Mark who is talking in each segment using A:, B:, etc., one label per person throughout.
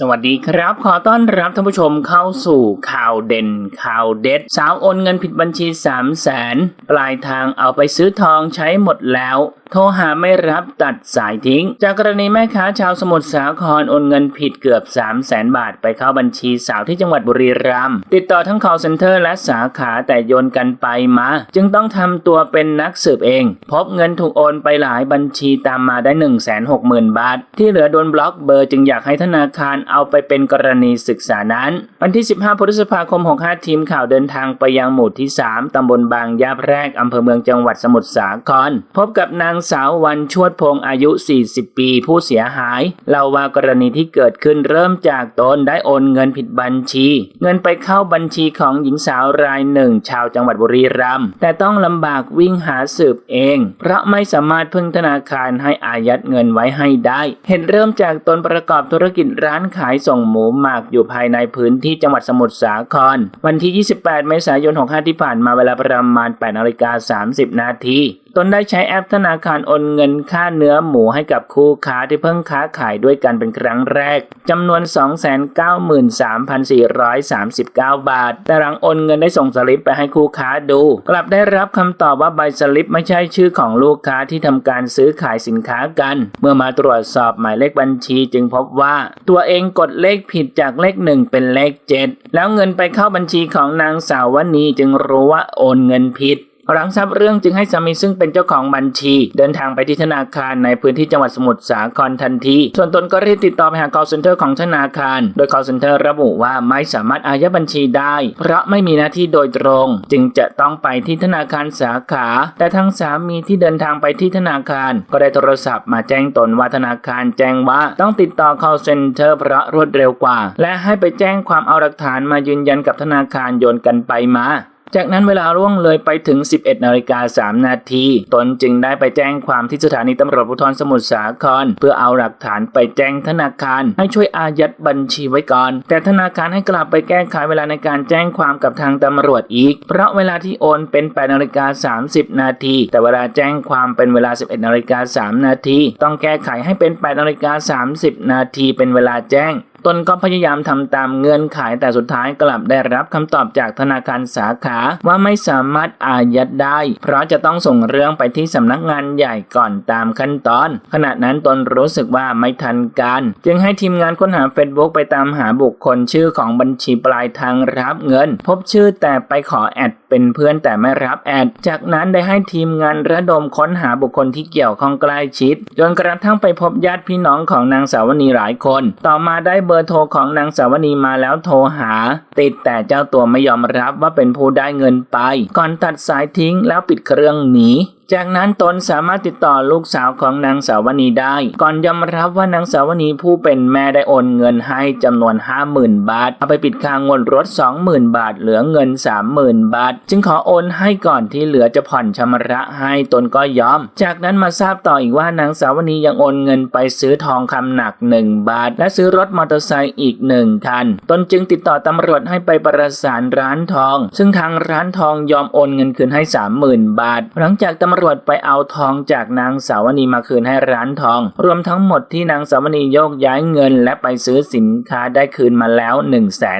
A: สวัสดีครับ ขอต้อนรับท่านผู้ชมเข้าสู่ข่าวเด่นข่าวเด็ด สาวโอนเงินผิดบัญชี 3 0 0แสนปลายทางเอาไปซื้อทองใช้หมดแล้วโทรหาไม่รับตัดสายทิ้ง จากกรณีแม่ค้าชาวสมุทรสาครโอนเงินผิดเกือบ 3 0 0แสนบาทไปเข้าบัญชีสาวที่จังหวัดบุรีรัมย์ติดต่อทั้ง call center และสาขาแต่โยนกันไปมา จึงต้องทำตัวเป็นนักสืบเอง พบเงินถูกโอนไปหลายบัญชีตามมาได้ 1 6 0 0 0 0 บาท ที่เหลือโดนบล็อกเบอร์จึงอยากให้ธนาคารเอาไปเป็นกรณีศึกษานั้น วันที่ 15พฤษภาคม65ทีมข่าวเดินทางไปยังหมู่ที่ 3ตำบลบางยาแพรกอำเภอเมืองจังหวัดสมุทรสาครพบกับนางสาววันชวดพงอายุ 40 ปีผู้เสียหายเล่าว่ากรณีที่เกิดขึ้นเริ่มจากตนได้โอนเงินผิดบัญชี เงินไปเข้าบัญชีของหญิงสาวรายหนึ่ง ชาวจังหวัดบุรีรัมย์แต่ต้องลำบากวิ่งหาสืบเอง เพราะไม่สามารถพึ่งธนาคารให้อายัดเงินไว้ให้ได้ เห็นเริ่มจากตนประกอบธุรกิจร้านขายส่งหมูหมักอยู่ภายในพื้นที่จังหวัดสมุทรสาคร วันที่ 28 เมษายน 65 ที่ผ่านมาเวลาประมาณ 8นาฬิกา30 นาทีตนได้ใช้แอปธนาคารโอนเงินค่าเนื้อหมูให้กับคู่ค้าที่เพิ่งค้าขายด้วยกันเป็นครั้งแรกจำนวน 293,439 บาท แต่หลังโอนเงินได้ส่งสลิปไปให้คู่ค้าดู กลับได้รับคำตอบว่าใบสลิปไม่ใช่ชื่อของลูกค้าที่ทำการซื้อขายสินค้ากัน เมื่อมาตรวจสอบหมายเลขบัญชีจึงพบว่า ตัวเองกดเลขผิดจากเลขหนึ่งเป็นเลขเจ็ดแล้วเงินไปเข้าบัญชีของนางสาววนีจึงรู้ว่าโอนเงินผิด หลังทราบเรื่องจึงให้สามีซึ่งเป็นเจ้าของบัญชี เดินทางไปที่ธนาคารในพื้นที่จังหวัดสมุทรสาครทันที ส่วนตนก็รีบติดต่อไปหา call center ของธนาคาร โดย call center ระบุว่าไม่สามารถอายัดบัญชีได้ เพราะไม่มีหน้าที่โดยตรง จึงจะต้องไปที่ธนาคารสาขา แต่ทั้งสามีที่เดินทางไปที่ธนาคาร ก็ได้โทรศัพท์มาแจ้งตนว่าธนาคารแจ้งว่าต้องติดต่อ call center เพราะรวดเร็วกว่า และให้ไปแจ้งความเอาหลักฐานมายืนยันกับธนาคารโยนกันไปมา จากนั้นเวลาล่วงเลยไปถึง 11นาฬิกา3นาที ตนจึงได้ไปแจ้งความที่สถานีตำรวจภูธรสมุทรสาคร เพื่อเอาหลักฐานไปแจ้งธนาคาร ให้ช่วยอายัดบัญชีไว้ก่อน แต่ธนาคารให้กลับไปแก้ไขเวลาในการแจ้งความกับทางตำรวจอีก เพราะเวลาที่โอนเป็น8นาฬิกา30 นาที แต่เวลาแจ้งความเป็นเวลา 11นาฬิกา3นาที ต้องแก้ไขให้เป็น8นาฬิกา30 นาทีเป็นเวลาแจ้ง ตนก็พยายามทำตามเงื่อนไขแต่สุดท้ายกลับได้รับคำตอบจากธนาคารสาขาว่าไม่สามารถอายัดได้ เพราะจะต้องส่งเรื่องไปที่สำนักงานใหญ่ก่อนตามขั้นตอน ขณะนั้นตนรู้สึกว่าไม่ทันการ จึงให้ทีมงานค้นหา Facebook ไปตามหาบุคคลชื่อของบัญชีปลายทางรับเงิน พบชื่อแต่ไปขอแอดเป็นเพื่อนแต่ไม่รับแอด จากนั้นได้ให้ทีมงานระดมค้นหาบุคคลที่เกี่ยวข้องใกล้ชิดจนกระทั่งไปพบญาติพี่น้องของนางสาวนีหลายคน ต่อมาได้เบอร์โทรของนางสาวนีมาแล้วโทรหา ติดแต่เจ้าตัวไม่ยอมรับว่าเป็นผู้ได้เงินไป ก่อนตัดสายทิ้งแล้วปิดเครื่องหนี จากนั้นตนสามารถติดต่อลูกสาวของนางสาวนีได้ ก่อนยอมรับว่านางสาวนีผู้เป็นแม่ได้โอนเงินให้จำนวน 50,000 บาท เอาไปปิดค่างวดรถ 20,000 บาท เหลือเงิน 30,000 บาท จึงขอโอนให้ก่อนที่เหลือจะผ่อนชำระให้ตนก็ยอม จากนั้นมาทราบต่ออีกว่านางสาวนียังโอนเงินไปซื้อทองคำหนัก 1 บาท และซื้อรถมอเตอร์ไซค์อีก1คัน ตนจึงติดต่อตำรวจให้ไปประสานร้านทอง ซึ่งทางร้านทองยอมโอนเงินคืนให้ 30,000 บาท หลังจากตำรวจไปเอาทองจากนางสาวนีมาคืนให้ร้านทอง รวมทั้งหมดที่นางสาวนีโยกย้ายเงิน และไปซื้อสินค้าได้คืนมาแล้ว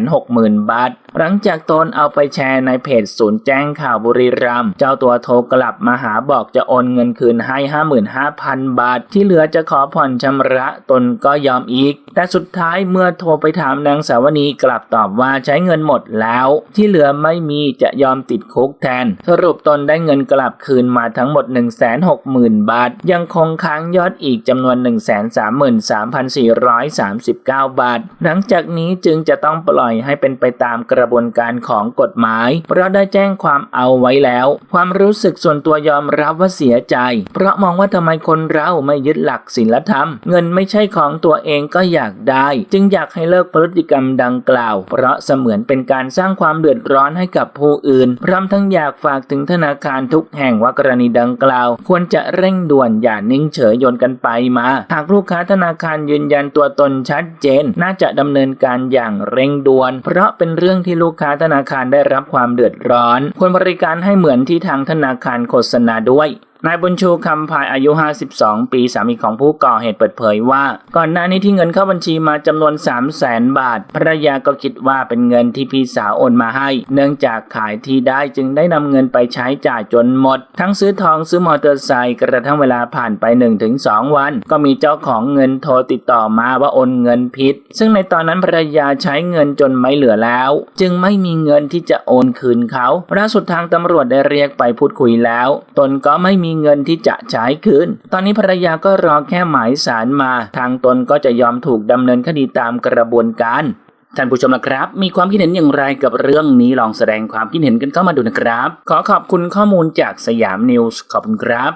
A: 160,000 บาท หลังจากตนเอาไปแชร์ในเพจศูนย์แจ้งข่าวบุรีรัมย์เจ้าตัวโทรกลับมาหาบอกจะโอนเงินคืนให้ 55,000 บาท ที่เหลือจะขอผ่อนชำระตนก็ยอมอีก แต่สุดท้ายเมื่อโทรไปถามนางสาวนีกลับตอบว่าใช้เงินหมดแล้ว ที่เหลือไม่มีจะยอมติดคุกแทน สรุปตนได้เงินกลับคืนมาทั้งหมด 160,000 บาท ยังคงค้างยอดอีกจำนวน 133,439 บาท หลังจากนี้จึงจะต้องปล่อยให้เป็นไปตามกระบวนการของกฎหมาย เพราะได้แจ้งความเอาไว้แล้ว ความรู้สึกส่วนตัวยอมรับว่าเสียใจ เพราะมองว่าทำไมคนเราไม่ยึดหลักศีลธรรม เงินไม่ใช่ของตัวเองก็อยากได้ จึงอยากให้เลิกพฤติกรรมดังกล่าว เพราะเสมือนเป็นการสร้างความเดือดร้อนให้กับผู้อื่น พร้อมทั้งอยากฝากถึงธนาคารทุกแห่งว่ากรณีดังกล่าว ควรจะเร่งด่วนอย่านิ่งเฉยโยนกันไปมา หากลูกค้าธนาคารยืนยันตัวตนชัดเจน น่าจะดำเนินการอย่างเร่งด่วน เพราะเป็นเรื่องที่ลูกค้าธนาคารได้รับความเดือดร้อน ควรบริการให้เหมือนที่ทางธนาคารโฆษณาด้วย นายบุญชูคำพายอายุ 52 ปีสามีของผู้ก่อเหตุเปิดเผยว่า ก่อนหน้านี้ที่เงินเข้าบัญชีมาจำนวน 3 0 0แสนบาทภรรยาก็คิดว่าเป็นเงินที่พี่สาวโอนมาให้ เนื่องจากขายที่ได้จึงได้นำเงินไปใช้จ่ายจนหมด ทั้งซื้อทองซื้อมอเตอร์ไซค์กระทั่งเวลาผ่านไป 1-2 วัน ก็มีเจ้าของเงินโทรติดต่อมาว่าโอนเงินผิด ซึ่งในตอนนั้นภรรยาใช้เงินจนไม่เหลือแล้ว จึงไม่มีเงินที่จะโอนคืนเขาล่าสุดทางตำรวจได้เรียกไปพูดคุยแล้ว ตนก็ไม่มีมีเงินที่จะใช้คืน ตอนนี้ภรรยาก็รอแค่หมายสารมา ทางตนก็จะยอมถูกดำเนินคดีตามกระบวนการท่านผู้ชมนะครับ มีความคิดเห็นอย่างไรกับเรื่องนี้ลองแสดงความคิดเห็นกันเข้ามาดูนะครับ ขอขอบคุณข้อมูลจากสยามนิวส์ขอบคุณครับ